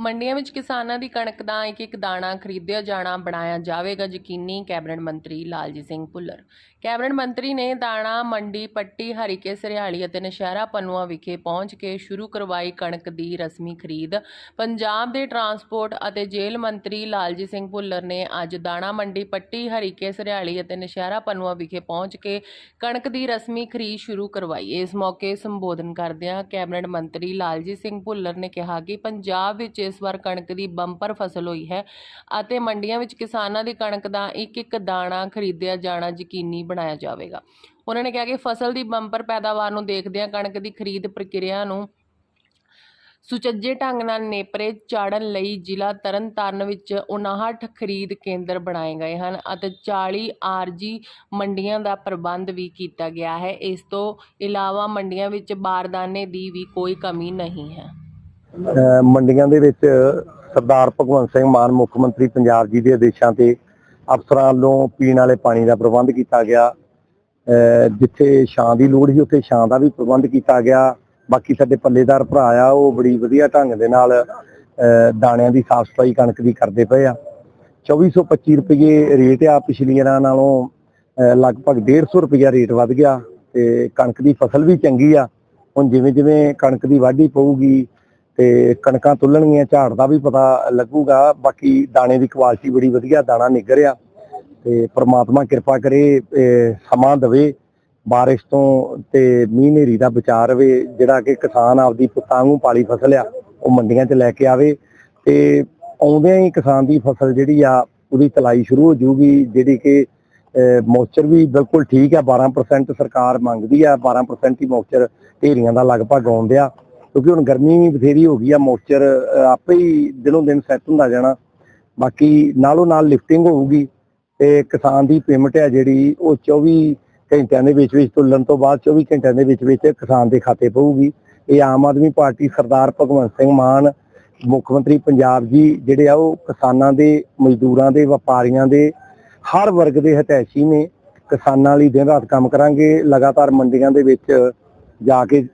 ਮੰਡੀਆਂ ਵਿੱਚ ਕਿਸਾਨਾਂ ਦੀ ਕਣਕ ਦਾ ਇੱਕ ਇੱਕ ਦਾਣਾ ਖਰੀਦਿਆ, ਜਾਣਾ ਬਣਾਇਆ ਜਾਵੇਗਾ, ਯਕੀਨੀ ਕੈਬਨਿਟ ਮੰਤਰੀ ਲਾਲਜੀਤ ਸਿੰਘ ਭੁੱਲਰ। ਕੈਬਨਿਟ ਮੰਤਰੀ ਨੇ ਦਾਣਾ, ਮੰਡੀ, ਪੱਟੀ, ਹਰੀਕੇ, ਸਰਿਆਲੀ ਅਤੇ ਨਸ਼ਹਿਰਾ ਪਨੂਆ ਵਿਖੇ ਪਹੁੰਚ ਕੇ ਸ਼ੁਰੂ ਕਰਵਾਈ ਕਣਕ ਦੀ ਰਸਮੀ ਖਰੀਦ। ਪੰਜਾਬ ਦੇ ਟਰਾਂਸਪੋਰਟ ਅਤੇ ਜੇਲ੍ਹ ਮੰਤਰੀ ਲਾਲਜੀਤ ਸਿੰਘ ਭੁੱਲਰ ਨੇ ਅੱਜ ਦਾਣਾ, ਮੰਡੀ, ਪੱਟੀ, ਹਰੀਕੇ, ਸਰਿਆਲੀ ਅਤੇ ਨਸ਼ਹਿਰਾ ਪਨੂਆ ਵਿਖੇ ਪਹੁੰਚ ਕੇ ਕਣਕ ਦੀ ਰਸਮੀ ਖਰੀਦ ਸ਼ੁਰੂ ਕਰਵਾਈ। ਇਸ ਮੌਕੇ ਸੰਬੋਧਨ ਕਰਦਿਆਂ ਕੈਬਨਿਟ ਮੰਤਰੀ ਲਾਲਜੀਤ ਸਿੰਘ ਭੁੱਲਰ ਨੇ ਕਿਹਾ ਕਿ ਪੰਜਾਬ ਵਿੱਚ ਇਸ ਵਾਰ ਕਣਕ ਦੀ ਬੰਪਰ ਫਸਲ ਹੋਈ ਹੈ ਅਤੇ ਮੰਡੀਆਂ ਵਿੱਚ ਕਿਸਾਨਾਂ ਦੀ ਕਣਕ ਦਾ ਇੱਕ ਇੱਕ ਦਾਣਾ ਖਰੀਦਿਆ ਜਾਣਾ ਯਕੀਨੀ ਬਣਾਇਆ ਜਾਵੇਗਾ। ਉਹਨਾਂ ਨੇ ਕਿਹਾ ਕਿ ਫਸਲ ਦੀ ਬੰਪਰ ਪੈਦਾਵਾਰ ਨੂੰ ਦੇਖਦਿਆਂ ਕਣਕ ਦੀ ਖਰੀਦ ਪ੍ਰਕਿਰਿਆ ਨੂੰ ਸੁਚੱਜੇ ਢੰਗ ਨਾਲ ਨੇਪਰੇ ਚਾੜਨ ਲਈ ਜ਼ਿਲ੍ਹਾ ਤਰਨਤਾਰਨ ਵਿੱਚ 59 ਖਰੀਦ ਕੇਂਦਰ ਬਣਾਏ ਗਏ ਹਨ ਅਤੇ 40 ਆਰਜੀ ਮੰਡੀਆਂ ਦਾ ਪ੍ਰਬੰਧ ਵੀ ਕੀਤਾ ਗਿਆ ਹੈ। ਇਸ ਤੋਂ ਇਲਾਵਾ ਮੰਡੀਆਂ ਵਿੱਚ ਬਾਰਦਾਨੇ ਦੀ ਵੀ ਕੋਈ ਕਮੀ ਨਹੀਂ ਹੈ। ਮੰਡੀਆਂ ਦੇ ਵਿੱਚ ਸਰਦਾਰ ਭਗਵੰਤ ਸਿੰਘ ਮਾਨ ਮੁੱਖ ਮੰਤਰੀ ਪੰਜਾਬ ਜੀ ਦੇ ਆਦੇਸ਼ਾਂ ਤੇ ਅਫਸਰਾਂ ਵੱਲੋਂ ਪੀਣ ਵਾਲੇ ਪਾਣੀ ਦਾ ਪ੍ਰਬੰਧ ਕੀਤਾ ਗਿਆ। ਅਹ ਜਿੱਥੇ ਛਾਂ ਦੀ ਲੋੜ ਸੀ, ਉੱਥੇ ਛਾਂ ਦਾ ਵੀ ਪ੍ਰਬੰਧ ਕੀਤਾ ਗਿਆ। ਬਾਕੀ ਸਾਡੇ ਪੱਲੇਦਾਰ ਭਰਾ ਆ, ਉਹ ਬੜੀ ਵਧੀਆ ਢੰਗ ਦੇ ਨਾਲ, ਅਹ ਦਾਣਿਆਂ ਦੀ ਸਾਫ਼ ਸਫ਼ਾਈ ਕਣਕ ਦੀ ਕਰਦੇ ਪਏ ਆ। 2425 ਰੁਪਏ ਰੇਟ ਆ ਪਿਛਲੀਆਂ ਨਾਲੋਂ, ਅਹ ਲਗਭਗ 150 ਰੁਪਏ ਰੇਟ ਵੱਧ ਗਿਆ ਤੇ ਕਣਕ ਦੀ ਫਸਲ ਵੀ ਚੰਗੀ ਆ। ਹੁਣ ਜਿਵੇਂ ਜਿਵੇਂ ਕਣਕ ਦੀ ਵਾਢੀ ਪਊਗੀ ਤੇ ਕਣਕਾਂ ਤੁਲਣਗੀਆਂ, ਝਾੜ ਦਾ ਵੀ ਪਤਾ ਲੱਗੂਗਾ। ਬਾਕੀ ਦਾਣੇ ਦੀ ਕੁਆਲਿਟੀ ਬੜੀ ਵਧੀਆ, ਦਾਣਾ ਨਿੱਘਰ ਆ ਤੇ ਪ੍ਰਮਾਤਮਾ ਕਿਰਪਾ ਕਰੇ ਸਮਾਂ ਦੇਵੇ, ਬਾਰਿਸ਼ ਤੋਂ ਤੇ ਮੀਂਹ ਹਨੇਰੀ ਦਾ ਬਚਾ ਰਵੇ, ਜਿਹੜਾ ਕਿ ਕਿਸਾਨ ਆਪਦੀ ਪੁੱਤਾਂ ਵਾਂਗੂ ਪਾਲੀ ਫਸਲ ਆ, ਉਹ ਮੰਡੀਆਂ 'ਚ ਲੈ ਕੇ ਆਵੇ ਤੇ ਆਉਂਦਿਆਂ ਹੀ ਕਿਸਾਨ ਦੀ ਫਸਲ ਜਿਹੜੀ ਆ, ਉਹਦੀ ਤਲਾਈ ਸ਼ੁਰੂ ਹੋ ਜਾਊਗੀ, ਜਿਹੜੀ ਕਿ ਮੋਇਸਚਰ ਵੀ ਬਿਲਕੁਲ ਠੀਕ ਆ 12% ਸਰਕਾਰ ਮੰਗਦੀ ਆ 12% ਹੀ ਮੋਇਸਚਰ ਢੇਰੀਆਂ ਦਾ ਲਗਭਗ ਆਉਂਦਿਆ। ਕਿਉਂਕਿ ਹੁਣ ਗਰਮੀ ਵੀ ਬਥੇਰੀ ਹੋ ਗਈ ਆ ਮੋਇਸਚਰ ਆਪੇ ਹੀ ਦਿਨੋਂ ਦਿਨ ਸੈੱਟ ਹੁੰਦਾ ਜਾਣਾ। ਬਾਕੀ ਨਾਲੋਂ ਨਾਲ ਲਿਫਟਿੰਗ ਹੋਊਗੀ ਤੇ ਕਿਸਾਨ ਦੀ ਪੇਮੈਂਟ ਹੈ ਜਿਹੜੀ, ਉਹ 24 ਘੰਟਿਆਂ ਦੇ ਵਿੱਚ ਵਿੱਚ ਤੁਲਣ ਤੋਂ ਬਾਅਦ 24 ਘੰਟਿਆਂ ਦੇ ਵਿੱਚ ਵਿੱਚ ਕਿਸਾਨ ਦੇ ਖਾਤੇ ਪਊਗੀ। ਇਹ ਆਮ ਆਦਮੀ ਪਾਰਟੀ ਸਰਦਾਰ ਭਗਵੰਤ ਸਿੰਘ ਮਾਨ, ਮੁੱਖ ਮੰਤਰੀ ਪੰਜਾਬ ਜੀ, ਜਿਹੜੇ ਆ ਉਹ ਕਿਸਾਨਾਂ ਦੇ, ਮਜ਼ਦੂਰਾਂ ਦੇ, ਵਪਾਰੀਆਂ ਦੇ, ਹਰ ਵਰਗ ਦੇ ਹਤੈਸ਼ੀ ਨੇ ਕਿਸਾਨਾਂ ਲਈ ਦਿਨ ਰਾਤ ਕੰਮ ਕਰਾਂਗੇ, ਲਗਾਤਾਰ ਮੰਡੀਆਂ ਦੇ ਵਿੱਚ ਜਾ ਕੇ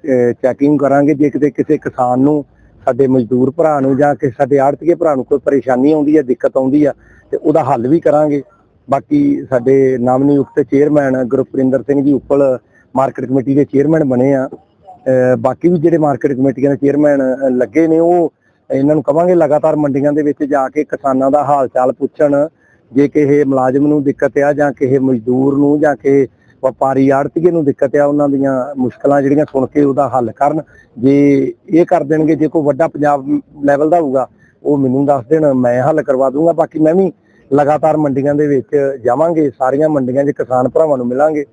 ਚੈਕਿੰਗ ਕਰਾਂਗੇ ਜੇ ਕਿਤੇ ਕਿਸੇ ਕਿਸਾਨ ਨੂੰ, ਸਾਡੇ ਮਜ਼ਦੂਰ ਭਰਾ ਨੂੰ ਜਾਂ ਕਿਸੇ ਸਾਡੇ ਆੜਤੀਏ ਭਰਾ ਨੂੰ ਕੋਈ ਪਰੇਸ਼ਾਨੀ ਆਉਂਦੀ ਹੈ ਦਿੱਕਤ ਆਉਂਦੀ ਆ, ਤੇ ਉਹਦਾ ਹੱਲ ਵੀ ਕਰਾਂਗੇ। ਬਾਕੀ ਸਾਡੇ ਨਾਮਨਿਯੁਕਤ chairman Gurpinder Singh ji Uppal market committee ਦੇ ਚੇਅਰਮੈਨ ਬਣੇ ਆ। ਅਹ, ਬਾਕੀ ਵੀ ਜਿਹੜੇ ਮਾਰਕੀਟ ਕਮੇਟੀਆਂ ਦੇ ਚੇਅਰਮੈਨ ਲੱਗੇ ਨੇ, ਉਹ ਇਹਨਾਂ ਨੂੰ ਕਵਾਂਗੇ ਲਗਾਤਾਰ ਮੰਡੀਆਂ ਦੇ ਵਿੱਚ ਜਾ ਕੇ ਕਿਸਾਨਾਂ ਦਾ ਹਾਲ ਚਾਲ ਪੁੱਛਣ। ਜੇ ਕਿਸੇ ਮੁਲਾਜ਼ਮ ਨੂੰ ਦਿੱਕਤ ਆ ਜਾਂ ਕਿਸੇ ਮਜ਼ਦੂਰ ਨੂੰ ਜਾਂ ਕਿਸੇ ਵਪਾਰੀ ਆੜਤੀਏ ਨੂੰ ਦਿੱਕਤ ਆ, ਉਹਨਾਂ ਦੀਆਂ ਮੁਸ਼ਕਲਾਂ ਜਿਹੜੀਆਂ ਸੁਣ ਕੇ ਉਹਦਾ ਹੱਲ ਕਰਨ। ਜੇ ਇਹ ਕਰ ਦੇਣਗੇ, ਜੇ ਕੋਈ ਵੱਡਾ ਪੰਜਾਬ ਲੈਵਲ ਦਾ ਹੋਊਗਾ, ਉਹ ਮੈਨੂੰ ਦੱਸ ਦੇਣ, ਮੈਂ ਹੱਲ ਕਰਵਾ ਦੂੰਗਾ। ਬਾਕੀ ਮੈਂ ਵੀ ਲਗਾਤਾਰ ਮੰਡੀਆਂ ਦੇ ਵਿੱਚ ਜਾਵਾਂਗੇ, ਸਾਰੀਆਂ ਮੰਡੀਆਂ 'ਚ ਕਿਸਾਨ ਭਰਾਵਾਂ ਨੂੰ ਮਿਲਾਂਗੇ।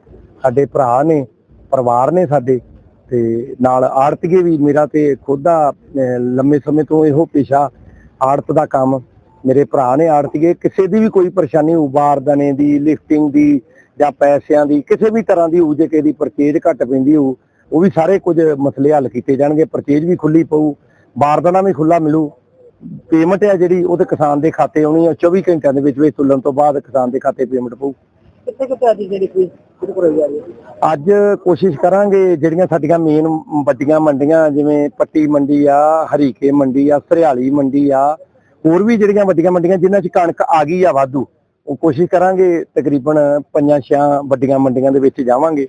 ਸਾਡੇ ਭਰਾ ਨੇ, ਪਰਿਵਾਰ ਨੇ ਸਾਡੇ, ਤੇ ਨਾਲ ਆੜਤੀਏ ਵੀ ਮੇਰਾ ਤੇ ਖੁਦ ਦਾ ਲੰਮੇ ਸਮੇਂ ਤੋਂ ਇਹੋ ਪੇਸ਼ਾ ਆੜਤ ਦਾ ਕੰਮ। ਮੇਰੇ ਭਰਾ ਨੇ ਆੜਤੀਏ, ਕਿਸੇ ਦੀ ਵੀ ਕੋਈ ਪਰੇਸ਼ਾਨੀ, ਉਬਾਰ, ਦਣੇ ਦੀ, ਲਿਫਟਿੰਗ ਦੀ ਜਾਂ ਪੈਸਿਆਂ ਦੀ ਕਿਸੇ ਵੀ ਤਰ੍ਹਾਂ ਦੀ ਹੋਊ ਜੇ ਕਿਸੇ ਦੀ ਪਰਚੇਜ ਘੱਟ ਪੈਂਦੀ ਹੋਊ ਉਹ ਵੀ ਸਾਰੇ ਕੁਝ ਮਸਲੇ ਹੱਲ ਕੀਤੇ ਜਾਣਗੇ। ਪਰਚੇਜ ਵੀ ਖੁੱਲੀ ਪਊ ਬਾਰਦਾਨਾ ਵੀ ਖੁੱਲਾ ਮਿਲੂ। ਪੇਮੈਂਟ ਹੈ ਜਿਹੜੀ ਉਹ ਤੇ ਕਿਸਾਨ ਦੇ ਖਾਤੇ ਆਉਣੀ ਹੈ 24 ਘੰਟਿਆਂ ਦੇ ਵਿੱਚ ਵਿੱਚ ਤੁਲਣ ਤੋਂ ਬਾਅਦ ਕਿਸਾਨ ਦੇ ਖਾਤੇ ਪੇਮੈਂਟ ਪਊ। ਕਿੱਥੇ ਕਿੱਥੇ ਅੱਜ ਜਿਹੜੀ ਕੋਈ ਅੱਜ ਕੋਸ਼ਿਸ਼ ਕਰਾਂਗੇ ਜਿਹੜੀਆਂ ਸਾਡੀਆਂ ਮੇਨ ਵੱਡੀਆਂ ਮੰਡੀਆਂ ਜਿਵੇਂ ਪੱਟੀ ਮੰਡੀ ਆ ਹਰੀਕੇ ਮੰਡੀ ਆ ਸਰਿਆਲੀ ਮੰਡੀ ਆ ਹੋਰ ਵੀ ਜਿਹੜੀਆਂ ਵੱਡੀਆਂ ਮੰਡੀਆਂ ਜਿਨ੍ਹਾਂ 'ਚ ਕਣਕ ਆ ਗਈ ਆ ਵਾਧੂ। ਉਹ ਕੋਸ਼ਿਸ਼ ਕਰਾਂਗੇ ਤਕਰੀਬਨ ਪੰਜਾਂ ਛਿਆਂ ਵੱਡੀਆਂ ਮੰਡੀਆਂ ਦੇ ਵਿੱਚ ਜਾਵਾਂਗੇ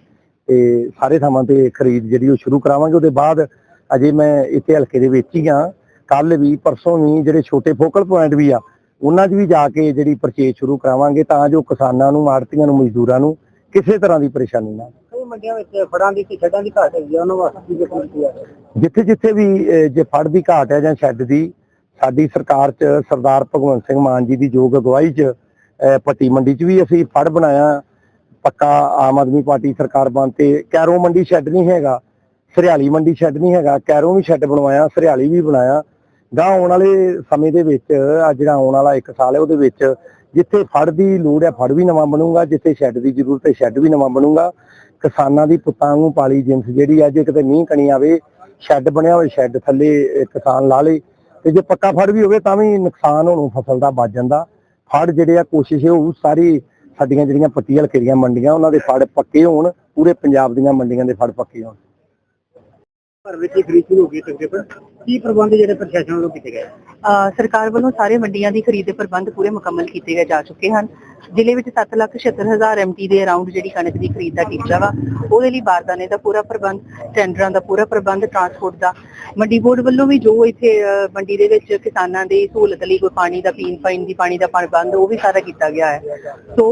ਤੇ ਸਾਰੇ ਥਾਵਾਂ ਤੇ ਖਰੀਦ ਜਿਹੜੀ ਉਹ ਸ਼ੁਰੂ ਕਰਾਵਾਂਗੇ। ਉਹਦੇ ਬਾਅਦ ਅਜੇ ਮੈਂ ਇੱਥੇ ਹਲਕੇ ਦੇ ਵਿੱਚ ਹੀ ਆ ਕੱਲ ਵੀ ਪਰਸੋਂ ਵੀ ਜਿਹੜੇ ਛੋਟੇ ਫੋਕਲ ਪੁਆਇੰਟ ਵੀ ਆ ਉਹਨਾਂ 'ਚ ਵੀ ਜਾ ਕੇ ਜਿਹੜੀ ਪਰਚੇਜ ਸ਼ੁਰੂ ਕਰਾਵਾਂਗੇ ਤਾਂ ਜੋ ਕਿਸਾਨਾਂ ਨੂੰ ਆੜਤੀਆਂ ਨੂੰ ਮਜ਼ਦੂਰਾਂ ਨੂੰ ਕਿਸੇ ਤਰ੍ਹਾਂ ਦੀ ਪਰੇਸ਼ਾਨੀ ਨਾ ਕਈ ਮੰਡੀਆਂ ਵਿੱਚ ਫੜਾਂ ਦੀ ਤੇ ਛੱਡਾਂ ਦੀ ਘਾਟ ਹੈਗੀ ਆ ਉਹਨਾਂ ਵਾਸਤੇ ਕੀ ਕਮੇਟੀ ਆ? ਜਿੱਥੇ ਜਿੱਥੇ ਵੀ ਜੇ ਫੜ ਦੀ ਘਾਟ ਹੈ ਜਾਂ ਸ਼ੈੱਡ ਦੀ ਸਾਡੀ ਸਰਕਾਰ 'ਚ ਸਰਦਾਰ ਭਗਵੰਤ ਸਿੰਘ ਮਾਨ ਜੀ ਦੀ ਯੋਗ ਅਗਵਾਈ 'ਚ ਪੱਟੀ ਮੰਡੀ 'ਚ ਵੀ ਅਸੀਂ ਫੜ ਬਣਾਇਆ। ਪੱਕਾ ਆਮ ਆਦਮੀ ਪਾਰਟੀ ਸਰਕਾਰ ਬਣ ਤੇ ਕੈਰੋ ਮੰਡੀ ਸ਼ੈੱਡ ਨਹੀਂ ਹੈਗਾ ਸਰਿਆਲੀ ਮੰਡੀ ਸ਼ੈੱਡ ਨਹੀਂ ਹੈਗਾ, ਕੈਰੋ ਵੀ ਸ਼ੈੱਡ ਬਣਵਾਇਆ ਸਰਿਆਲੀ ਵੀ ਬਣਾਇਆ। ਗਾਂ ਆਉਣ ਵਾਲੇ ਸਮੇਂ ਦੇ ਵਿੱਚ ਆ ਜਿਹੜਾ ਆਉਣ ਵਾਲਾ 1 ਸਾਲ ਹੈ ਉਹਦੇ ਵਿੱਚ ਜਿੱਥੇ ਫੜ ਦੀ ਲੋੜ ਹੈ, ਫੜ ਵੀ ਨਵਾਂ ਬਣੂਗਾ, ਜਿੱਥੇ ਸ਼ੈੱਡ ਦੀ ਜ਼ਰੂਰਤ ਹੈ ਸ਼ੈੱਡ ਵੀ ਨਵਾਂ ਬਣੂਗਾ। ਕਿਸਾਨਾਂ ਦੀ ਪੁੱਤਾਂ ਨੂੰ ਪਾਲੀ ਜਿੰਸ ਜਿਹੜੀ ਅੱਜ ਜੇ ਕਿਤੇ ਮੀਂਹ ਕਣੀ ਆਵੇ ਸ਼ੈੱਡ ਬਣਿਆ ਹੋਵੇ ਸ਼ੈੱਡ ਥੱਲੇ ਕਿਸਾਨ ਲਾ ਲੇ ਤੇ ਜੇ ਪੱਕਾ ਫੜ ਵੀ ਹੋਵੇ, ਤਾਂ ਵੀ ਨੁਕਸਾਨ ਹੋਣੋਂ ਫਸਲ ਦਾ ਬਚ ਜਾਂਦਾ। ਫੜ ਜਿਹੜੇ ਆ ਕੋਸ਼ਿਸ਼ ਉਹ ਸਾਰੀ ਸਾਡੀਆਂ ਜਿਹੜੀਆਂ ਪੱਟੀ ਹਲਕੇ ਦੀਆਂ ਮੰਡੀਆਂ ਉਹਨਾਂ ਦੇ ਫੜ ਪੱਕੇ ਹੋਣ ਪੂਰੇ ਪੰਜਾਬ ਦੀਆਂ ਮੰਡੀਆਂ ਦੇ ਫੜ ਪੱਕੇ ਹੋਣ। ਘਰ ਵਿੱਚ ਹੀ ਖਰੀਦ ਸ਼ੁਰੂ ਹੋ ਗਈ ਤਕਰੀਬਨ। ਕੀ ਪ੍ਰਬੰਧ ਜਿਹੜੇ ਪ੍ਰਸ਼ਾਸਨ ਵੱਲੋਂ ਕੀਤੇ ਗਏ? ਸਰਕਾਰ ਵੱਲੋਂ ਸਾਰੇ ਮੰਡੀਆਂ ਦੀ ਖਰੀਦ ਦੇ ਪ੍ਰਬੰਧ ਪੂਰੇ ਮੁਕੰਮਲ ਕੀਤੇ ਗਏ ਜਾ ਚੁੱਕੇ ਹਨ। ਜ਼ਿਲ੍ਹੇ ਵਿੱਚ 7,76,000 ਐਮਟੀ ਦੇ ਅਰਾਊਂਡ ਜਿਹੜੀ ਕਣਕ ਦੀ ਖਰੀਦ ਦਾ ਟੀਚਾ ਵਾ ਉਹਦੇ ਲਈ ਬਾਰਦਾਨੇ ਦਾ ਪੂਰਾ ਪ੍ਰਬੰਧ ਟੈਂਡਰਾਂ ਦਾ ਪੂਰਾ ਪ੍ਰਬੰਧ ਟਰਾਂਸਪੋਰਟ ਦਾ। ਮੰਡੀ ਬੋਰਡ ਵੱਲੋਂ ਵੀ ਜੋ ਇੱਥੇ ਮੰਡੀ ਦੇ ਵਿੱਚ ਕਿਸਾਨਾਂ ਦੀ ਸਹੂਲਤ ਲਈ ਕੋਈ ਪਾਣੀ ਦਾ ਪੀਣ ਪੀਣ ਦੀ ਪਾਣੀ ਦਾ ਪ੍ਰਬੰਧ ਉਹ ਵੀ ਸਾਰਾ ਕੀਤਾ ਗਿਆ ਹੈ। ਸੋ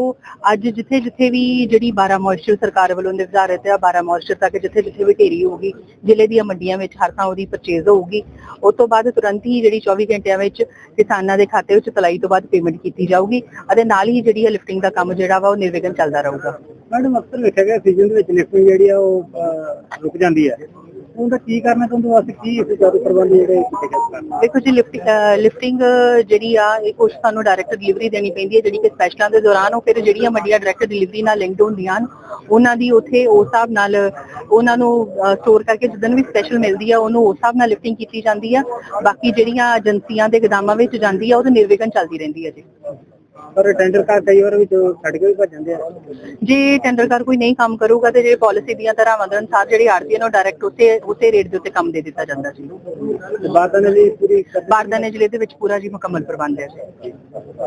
ਅੱਜ ਜਿੱਥੇ ਜਿੱਥੇ ਵੀ ਜਿਹੜੀ 12 ਮੋਇਸਚਰ ਸਰਕਾਰ ਵੱਲੋਂ ਨਿਰਧਾਰਿਤ ਹੈ 12 ਮੋਇਸਚਰ ਤੱਕ ਜਿੱਥੇ ਜਿੱਥੇ ਵੀ ਢੇਰੀ ਹੋਊਗੀ ਜ਼ਿਲ੍ਹੇ ਦੀਆਂ ਮੰਡੀਆਂ ਵਿੱਚ ਹਰ ਥਾਂ ਉਹਦੀ ਪਰਚੇਜ਼ ਹੋਊਗੀ। ਉਸ ਤੋਂ ਬਾਅਦ ਤੁਰੰਤ ਹੀ ਜਿਹੜੀ 24 ਘੰਟਿਆਂ ਵਿੱਚ ਕਿਸਾਨਾਂ ਦੇ ਖਾਤੇ ਵਿੱਚ ਤਲਾਈ ਤੋਂ ਬਾਅਦ ਪੇਮੈਂਟ ਕੀਤੀ ਜਾਊਗੀ। ਅਤੇ ਨਾਲ ਹੀ ਜਿਹੜੀ ਹੈ ਲਿਫਟਿੰਗ ਦਾ ਕੰਮ ਜਿਹੜਾ ਵਾ ਉਹ ਨਿਰਵਿਘਨ ਚੱਲਦਾ ਰਹੂਗਾ। ਮੈਡਮ ਅਕਸਰ ਵੇਖਿਆ ਗਿਆ ਸੀਜ਼ਨ ਦੇ ਵਿੱਚ ਲਿਫਟਿੰਗ ਜਿਹੜੀ ਆ ਉਹ ਰੁਕ ਜਾਂਦੀ ਹੈ ਉਹਦਾ ਕੀ ਕਰਨਾ ਚਾਹੁੰਦੇ ਹੋ ਅਸੀਂ ਕੀ ਸੁਚਾਰੂ ਪ੍ਰਬੰਧ ਜਿਹੜੇ ਦੇਖੋ ਜੀ ਲਿਫਟਿੰਗ ਜਿਹੜੀ ਆ ਇਹ ਕੁਝ ਸਾਨੂੰ ਡਾਇਰੈਕਟ ਡਿਲੀਵਰੀ ਦੇਣੀ ਪੈਂਦੀ ਹੈ ਜਿਹੜੀ ਕਿ ਸਪੈਸ਼ਲਾਂ ਦੇ ਦੌਰਾਨ ਉਹ ਫਿਰ ਜਿਹੜੀਆਂ ਮੰਡੀਆਂ ਡਾਇਰੈਕਟ ਡਿਲੀਵਰੀ ਨਾਲ ਲਿੰਕਡ ਹੁੰਦੀਆਂ ਹਨ ਉਹਨਾਂ ਦੀ ਉੱਥੇ ਉਸ ਹਿਸਾਬ ਨਾਲ ਉਹਨਾਂ ਨੂੰ ਸਟੋਰ ਕਰਕੇ ਜਿੱਦਣ ਵੀ ਸਪੈਸ਼ਲ ਮਿਲਦੀ ਆ ਉਹਨੂੰ ਉਸ ਹਿਸਾਬ ਨਾਲ ਲਿਫਟਿੰਗ ਕੀਤੀ ਜਾਂਦੀ ਆ। ਬਾਕੀ ਜਿਹੜੀਆਂ ਏਜੰਸੀਆਂ ਦੇ ਗਦਾਮਾਂ ਵਿੱਚ ਜਾਂਦੀ ਆ ਉਹ ਤਾਂ ਨਿਰਵਿਘਨ ਚੱਲਦੀ ਰਹਿੰਦੀ ਹੈ ਜੀ। ਪਰ ਟੈਂਡਰ ਕਰ ਕਈ ਵਾਰ ਵਿੱਚ ਛੱਡ ਕੇ ਵੀ ਭੱਜ ਜਾਂਦੇ ਆ। ਜੇ ਟੈਂਡਰਕਾਰ ਕੋਈ ਨਹੀਂ ਕੰਮ ਕਰੂਗਾ ਤੇ ਜਿਹੜੇ ਪਾਲਿਸੀ ਦੀਆਂ ਧਾਰਾਵਾਂ ਦੇ ਅਨੁਸਾਰ ਜਿਹੜੇ ਆੜਤੀ ਨੂੰ ਡਾਇਰੈਕਟ ਉਸੇ ਉਸੇ ਰੇਟ ਦੇ ਉੱਤੇ ਕੰਮ ਦੇ ਦਿੱਤਾ ਜਾਂਦਾ ਜੀ ਬਾਦਾਂ ਦੇ ਲਈ ਪੂਰੀ ਬਾਰਦਾਨੇ ਜ਼ਿਲ੍ਹੇ ਦੇ ਵਿੱਚ ਪੂਰਾ ਜੀ ਮੁਕੰਮਲ ਪ੍ਰਬੰਧ ਹੈ। ਜੀ